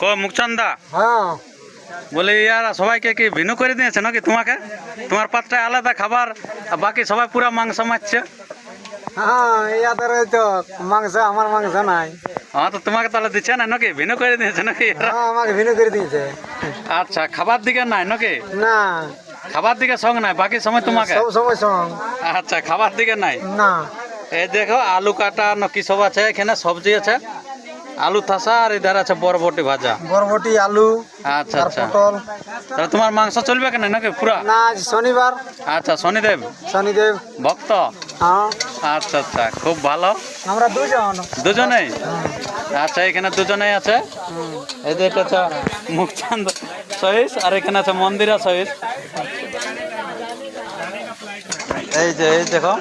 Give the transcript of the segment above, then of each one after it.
ক মুখচান্দা। হ্যাঁ। বলে ইয়ার সবাইকে কি ভিন্ন করে দিয়েছে নাকি তোমাকে? তোমার পাত্রায় আলাদা খাবার আর বাকি সবাই পুরা মাংস মারছে? হ্যাঁ ইয়াদের তো মাংস আমার মাংস নাই। হ্যাঁ তো তোমাকে তাহলে দিচ্ছে না নাকি? ভিন্ন করে দিয়েছে নাকি? হ্যাঁ আমাকে ভিন্ন করে দিয়েছে। আচ্ছা খাবার দিকে নাই নাকি? না। খাবার দিকে সঙ্গ নাই বাকি সময় তোমাকে? সব সময় আচ্ছা খাবার দিকে নাই? না। এই দেখো আলু কাটা কি সব আছে এখানে সবজি আছে। আলু থাসা আর ইধার আছে বরবটি ভাজা। বরবটি আলু আচ্ছা আচ্ছা। পটল। তাহলে তোমার মাংস চলবে কেন নাকি পুরা? না শনিবার। আচ্ছা শনিদেব। শনিদেব। ভক্ত? হ্যাঁ। আচ্ছা আচ্ছা খুব ভালো। আমরা দুজন। দুজনেই? আচ্ছা এখানে দুজনেই আছে? এই যে এটা আছে মুখচান্দ সহিস আর এখানে আছে মন্দিরা সহিস। এই যে এই দেখো।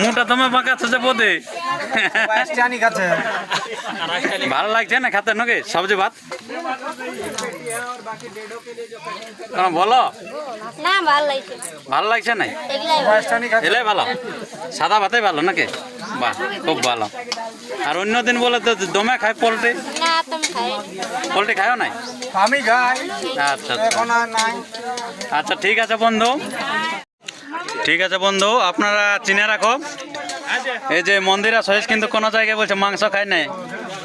মুটা তুমি বাঁকাচ্ছে যে বোধে পাঁচটানি কাছে ভালো লাগছে না খেতে নাকি? সবজি ভাত? বলো? না ভালো লাগছে ভালো। এলাই ভালো। সাদা ভাতেই ভালো নাকি? বাহ খুব ভালো। আর অন্য দিন বলে তো দমে খায় পোলট্রি? না তুমি খাই পোলট্রি খায়ও নাই? আমি খাই। আচ্ছা আচ্ছা। আচ্ছা ঠিক আছে বন্ধু। ঠিক আছে বন্ধু আপনারা চিনে রাখো। এই যে মন্দিরা সহিস কিন্তু কোনো জায়গায় বলছে মাংস খায় নাই।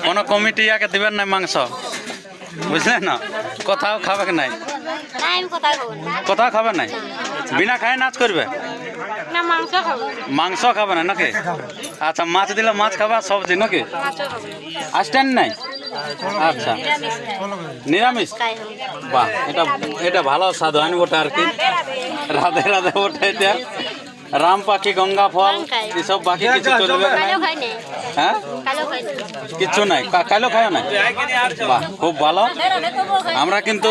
কোনো কমিটি আগে দিবেন না মাংস। বুঝলেন না? কোথাও খাবে নাই? কোথাও খাবে নাই? বিনা খায় নাচ করবে? মাংস খাব। না নাকি? আচ্ছা মাছ দিলে মাছ খাবা সবজি নাকি? আসতেন নাই? আচ্ছা। নিরামিষ। বাহ এটা এটা ভালো স্বাদ আনি ওটা আর কি? রাধে রাধে ওঠে এটা রাম পাখি গঙ্গা ফল এসব বাকি কিছু চলবে। হ্যাঁ? কিছু নাই। কিচ্ছু নাই কালো খায় না? বাহ খুব ভালো। আমরা কিন্তু